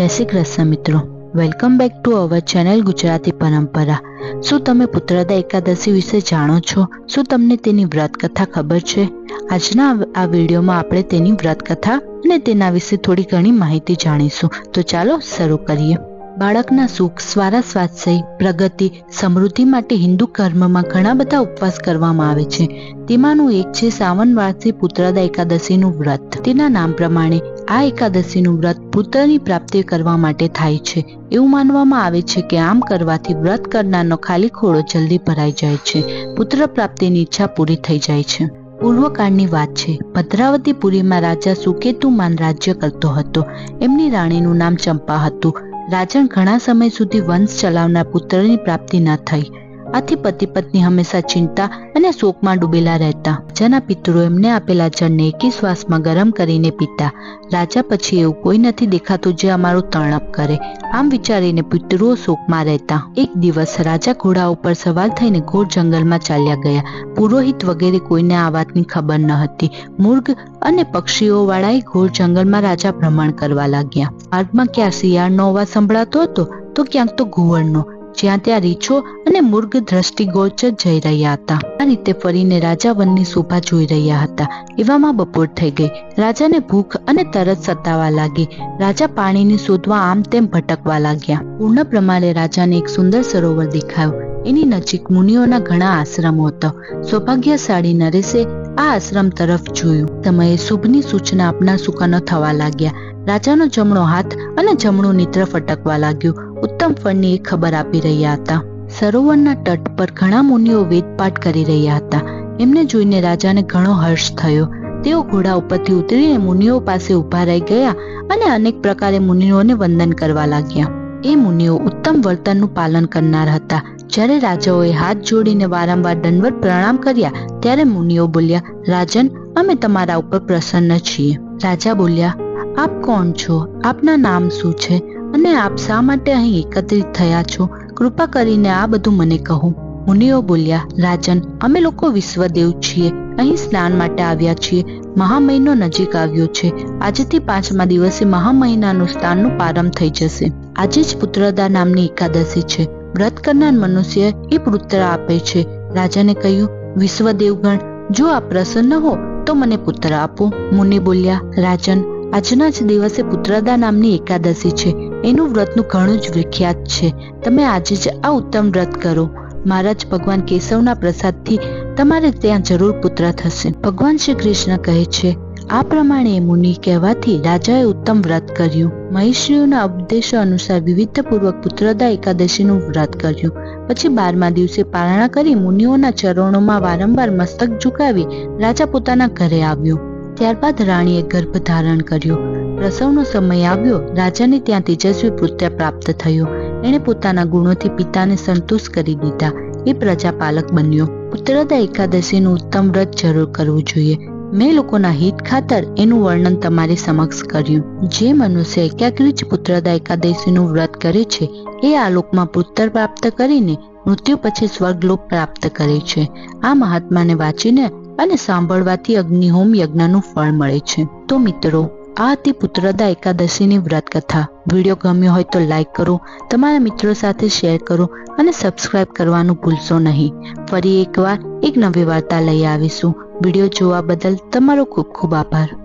જય શ્રી કૃષ્ણ મિત્રો. Welcome back to our channel Gujarati Parampara. શું તમે પુત્રદા એકાદશી વિશે જાણો છો? શું તમને તેની વ્રત કથા ખબર છે? આજના આ વિડીયોમાં આપણે તેની વ્રત કથા અને તેના વિશે થોડી ઘણી માહિતી જાણીશું. તો ચાલો શરૂ કરીએ. બાળકના સુખ સ્વારા સ્વાસ્થ્ય, પ્રગતિ, સમૃદ્ધિ માટે હિન્દુ કર્મમાં ઘણા બધા ઉપવાસ કરવામાં આવે છે. તેમાંનું એક છે સાવન માસી પુત્રદા એકાદશીનું વ્રત. તેના નામ પ્રમાણે આ એકાદશીનું વ્રત પુત્રની પ્રાપ્તિ કરવા માટે થાય છે. એવું માનવામાં આવે છે કે આમ કરવાથી વ્રત કરનારનો ખાલી ખોળો જલ્દી ભરાઈ જાય છે. પુત્ર પ્રાપ્તિની ઈચ્છા પૂરી થઈ જાય છે. પૂર્વકાળની વાત છે. ભદ્રાવતીપુરીમાં રાજા સુકેતુમાન રાજ્ય કરતો હતો. એમની રાણીનું નામ ચંપા હતું. રાજણ ઘણા સમય સુધી વંશ ચલાવનાર પુત્રની પ્રાપ્તિ ન થઈ. આથી પતિ પત્ની હંમેશા ચિંતા અને શોકમાં ડૂબેલા રહેતા. જેના પિતરો એમને આપેલા જળને એકી શ્વાસમાં ગરમ કરીને પીતા. રાજા પછી એવું કોઈ નથી દેખાતું જે અમારું તણપ કરે. આમ વિચારીને પિતૃઓ શોકમાં રહેતા. એક દિવસ રાજા ઘોડા ઉપર સવાર થઈને ઘોર જંગલમાં ચાલ્યા ગયા. પુરોહિત વગેરે કોઈને આ વાતની ખબર ન હતી. મુર્ગ અને પક્ષીઓ વાળાએ ઘોર જંગલમાં રાજા ભ્રમણ કરવા લાગ્યા. માર્ગમાં ક્યાં શિયાળનો અવાજ સંભળાતો હતો, તો ક્યાંક તો ઘુવડનો. જ્યાં ત્યાં રીછો અને મૂર્ગ દ્રષ્ટિગોચર જઈ રહ્યા હતા. આ રીતે ફરીને રાજા વનની શોભા જોઈ રહ્યા હતા. એવામાં બપોર થઈ ગઈ. રાજાને ભૂખ અને તરત સતાવા લાગી. રાજા પાણીને શોધવા આમ તેમ ભટકવા લાગ્યા. પૂર્ણ પ્રમાણે રાજાને એક સુંદર સરોવર દેખાયું. એની નજીક મુનિઓના ઘણા આશ્રમો હતા. સૌભાગ્યશાળી નરેશે આ આશ્રમ તરફ જોયું. સમયે શુભની સૂચના આપનાર સુકાનો થવા લાગ્યા. રાજાનો જમણો હાથ અને જમણું નેત્ર ફટકવા લાગ્યું. ઉત્તમ ફળની ખબર આપી રહ્યા હતા. સરોવરના તટ પર ઘણા મુનિઓ વેદપાઠ કરી રહ્યા હતા. એમને જોઈને રાજાને ઘણો હર્ષ થયો. તેઓ ઘોડા ઉપરથી ઉતરીને મુનિઓ પાસે ઊભા રહી ગયા અને અનેક પ્રકારે મુનિઓને વંદન કરવા લાગ્યા. એ મુનિઓ ઉત્તમ વર્તનનું પાલન કરનાર હતા. જ્યારે રાજાઓએ હાથ જોડીને વારંવાર દંડવત પ્રણામ કર્યા, ત્યારે મુનિઓ બોલ્યા, રાજન, અમે તમારા ઉપર પ્રસન્ન છીએ. રાજા બોલ્યા, આપ કોણ છો? આપના નામ શું છે? અને આપ શા માટે અહીં એકત્રિત થયા છો? કૃપા કરીને આ બધું મને કહો. મુનિઓ બોલ્યા, રાજન, અમે લોકો વિશ્વદેવ છીએ. અહીં સ્નાન માટે આવ્યા છીએ. મહામહિનો નજીક આવ્યો છે. આજથી પાંચમા દિવસે મહામહિનાનું સ્નાનનું પ્રારંભ થઈ જશે. આજે જ પુત્રદા નામની એકાદશી છે. વ્રત કરનાર મનુષ્ય એ પુત્ર આપે છે. રાજાને કહ્યું, વિશ્વદેવગણ, જો આપ પ્રસન્ન હો, તો મને પુત્ર આપો. મુનિ બોલ્યા, રાજન, આજના જ દિવસે પુત્રદા નામની એકાદશી છે. એનું વ્રતનું ઘણું જ વિખ્યાત છે. તમે આજે જ આ ઉત્તમ વ્રત કરો. મહારાજ ભગવાન કેશવના પ્રસાદથી તમારે ત્યાં જરૂર પુત્ર થશે. ભગવાન શ્રી કૃષ્ણ કહે છે, આ પ્રમાણે મુનિ કહેવાથી રાજાએ ઉત્તમ વ્રત કર્યું. મહિષીઓના ઉપદેશો અનુસાર વિવિધપૂર્વક પુત્રદા એકાદશીનું વ્રત કર્યું. પછી બારમા દિવસે પારણા કરી મુનિઓના ચરણોમાં વારંવાર મસ્તક ઝુકાવી રાજા પોતાના ઘરે આવ્યો. ત્યારબાદ રાણીએ ગર્ભ ધારણ કર્યો. પ્રસવનો સમય આવ્યો. રાજાને ત્યાં તેજસ્વી પુત્ર પ્રાપ્ત થયો. એણે પોતાના ગુણોથી પિતાને સંતુષ્ટ કરી દીધા. એ પ્રજાપાલક બન્યો. પુત્રદા એકાદશીનું ઉત્તમ વ્રત જરૂર કરવું જોઈએ. મેં લોકોના હિત ખાતર એનું વર્ણન તમારી સમક્ષ કર્યું. જે મનુષ્ય એકાગ્રીજ પુત્રદા એકાદશીનું વ્રત કરે છે, એ આલોકમાં પુત્ર પ્રાપ્ત કરીને મૃત્યુ પછી સ્વર્ગલોક પ્રાપ્ત કરે છે. આ મહાત્માને વાંચીને અને સાંભળવાથી અગ્નિહોમ યજ્ઞનું ફળ મળે છે. તો મિત્રો આ હતી પુત્રદા એકાદશીની વ્રત કથા વીડિયો ગમ્યો હોય તો લાઈક કરો, તમારા મિત્રો સાથે શેર કરો અને સબસ્ક્રાઇબ કરવાનું ભૂલશો નહીં. ફરી એકવાર એક નવી વાર્તા લઈ આવીશું. વીડિયો જોવા બદલ તમારો ખૂબ ખૂબ આભાર.